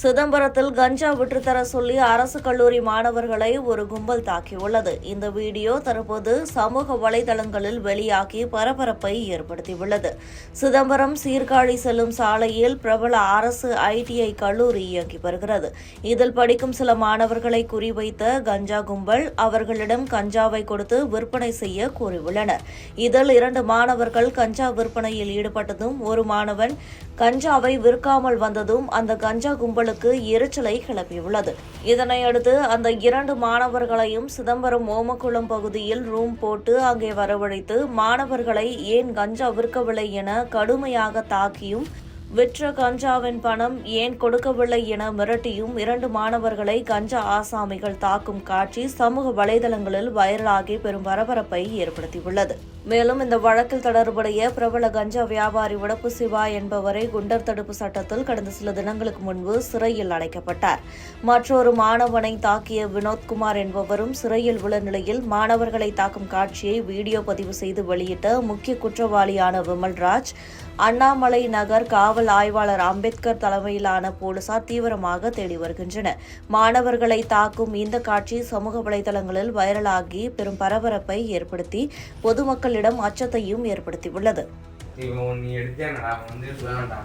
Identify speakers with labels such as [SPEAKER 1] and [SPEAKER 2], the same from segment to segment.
[SPEAKER 1] சிதம்பரத்தில் கஞ்சா விற்றுத்தர சொல்லி அரசு கல்லூரி மாணவர்களை ஒரு கும்பல் தாக்கியுள்ளது. இந்த வீடியோ தற்போது சமூக வலைதளங்களில் வெளியாகி பரபரப்பை ஏற்படுத்தியுள்ளது. சிதம்பரம் சீர்காழி செல்லும் சாலையில் பிரபல அரசு ஐடிஐ கல்லூரி இயங்கி வருகிறது. இதில் படிக்கும் சில மாணவர்களை குறிவைத்த கஞ்சா கும்பல் அவர்களிடம் கஞ்சாவை கொடுத்து விற்பனை செய்ய கூறியுள்ளனர். இதில் இரண்டு மாணவர்கள் கஞ்சா விற்பனையில் ஈடுபட்டதும் ஒரு மாணவன் கஞ்சாவை விற்காமல் வந்ததும் அந்த கஞ்சா கும்பல் மாணவர்களுக்கு எரிச்சலை கிளப்பியுள்ளது. இதனையடுத்து அந்த இரண்டு மாணவர்களையும் சிதம்பரம் ஓமக்குளம் பகுதியில் ரூம் போட்டு அங்கே வரவழைத்து மாணவர்களை ஏன் கஞ்சா விற்கவில்லை என கடுமையாக தாக்கியும் விற்ற கஞ்சாவின் பணம் ஏன் கொடுக்கவில்லை என மிரட்டியும் இரண்டு மாணவர்களை கஞ்சா ஆசாமிகள் தாக்கும் காட்சி சமூக வலைதளங்களில் வைரலாகி பெரும் பரபரப்பை ஏற்படுத்தியுள்ளது. மேலும் இந்த வழக்கில் தொடர்புடைய பிரபல கஞ்சா வியாபாரி உடப்பு சிவா என்பவரை குண்டர் தடுப்பு சட்டத்தில் கடந்த சில தினங்களுக்கு முன்பு சிறையில் அடைக்கப்பட்டார். மற்றொரு மாணவனை தாக்கிய வினோத்குமார் என்பவரும் சிறையில் உள்ள நிலையில் மாணவர்களை தாக்கும் காட்சியை வீடியோ பதிவு செய்து வெளியிட்ட முக்கிய குற்றவாளியான விமல்ராஜ் அண்ணாமலை நகர் காவல் ஆய்வாளர் அம்பேத்கர் தலைமையிலான போலீசார் தீவிரமாக தேடி வருகின்றனர். மாணவர்களை தாக்கும் இந்த காட்சி சமூக வலைதளங்களில் வைரலாகி பெரும் பரபரப்பை ஏற்படுத்தி பொதுமக்களிடம் அச்சத்தையும் ஏற்படுத்தியுள்ளது.
[SPEAKER 2] இவன் நீ எடுத்தேனடா அவன் வந்து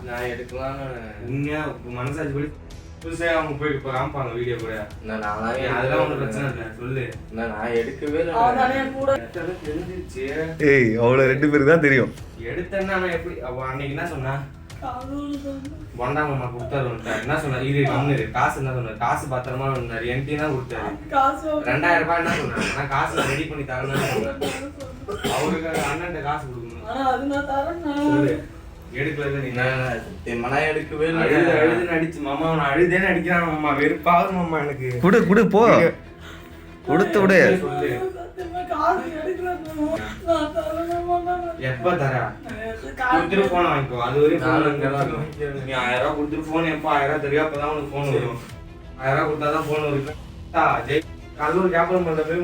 [SPEAKER 3] நான் எடுக்கலாம்னு
[SPEAKER 2] உண்மையா மனசாட்சி படி புதுசா அவங்க போய் இப்போ காமிப்பாங்க வீடியோ கூட.
[SPEAKER 3] நான்
[SPEAKER 2] அதெல்லாம் ஒன்றும் பிரச்சனை இல்லை. சொல்லு.
[SPEAKER 3] நான் நான் எடுக்கவே இல்லை.
[SPEAKER 2] தெரிஞ்சிருச்சு.
[SPEAKER 4] ஏய் அவ்வளோ ரெண்டு பேருக்கு தான் தெரியும்.
[SPEAKER 2] எடுத்தேன்னா நான் எப்படி அன்னைக்கு என்ன சொன்னா? பொண்டா மாமா கொடுத்தாரு. என்ன சொன்னார் இது காசு என்ன சொன்னார்? காசு பத்திரமா சொன்னார் என்கிட்ட தான் கொடுத்தாரு. ரெண்டாயிரம் ரூபாய் என்ன சொன்னார்? நான் காசு ரெடி பண்ணி தரேன்னு சொன்னார் அவருக்கு அண்ணன் காசு கொடுக்கணும். சொல்லு. எடுக்கல நீ
[SPEAKER 3] நான் எடுக்கவே
[SPEAKER 2] அழுது
[SPEAKER 3] இல்லை
[SPEAKER 2] அழுது நடிச்சு மாமா நான் அழுதேன்னு நடிக்கிறான் மாமா வெறுப்பாகுது மாமா எனக்கு.
[SPEAKER 4] குடு குடு போ. கொடுத்து விடு.
[SPEAKER 2] சொல்லு. எப்ப தர? கொடுத்துட்டு போன வாங்கிக்கோ. அது வாங்கிக்கோ. நீ ஆயிரம் ரூபாய் கொடுத்துட்டு போன் எப்போ? ஆயிரம் ரூபாய் தெரியும் அப்பதான் உனக்கு போன் வரும். ஆயிரம் ரூபாய் கொடுத்தாதான் போன் வரும். ஜெய் கல்லூரி வியாபாரம் பண்ண போய்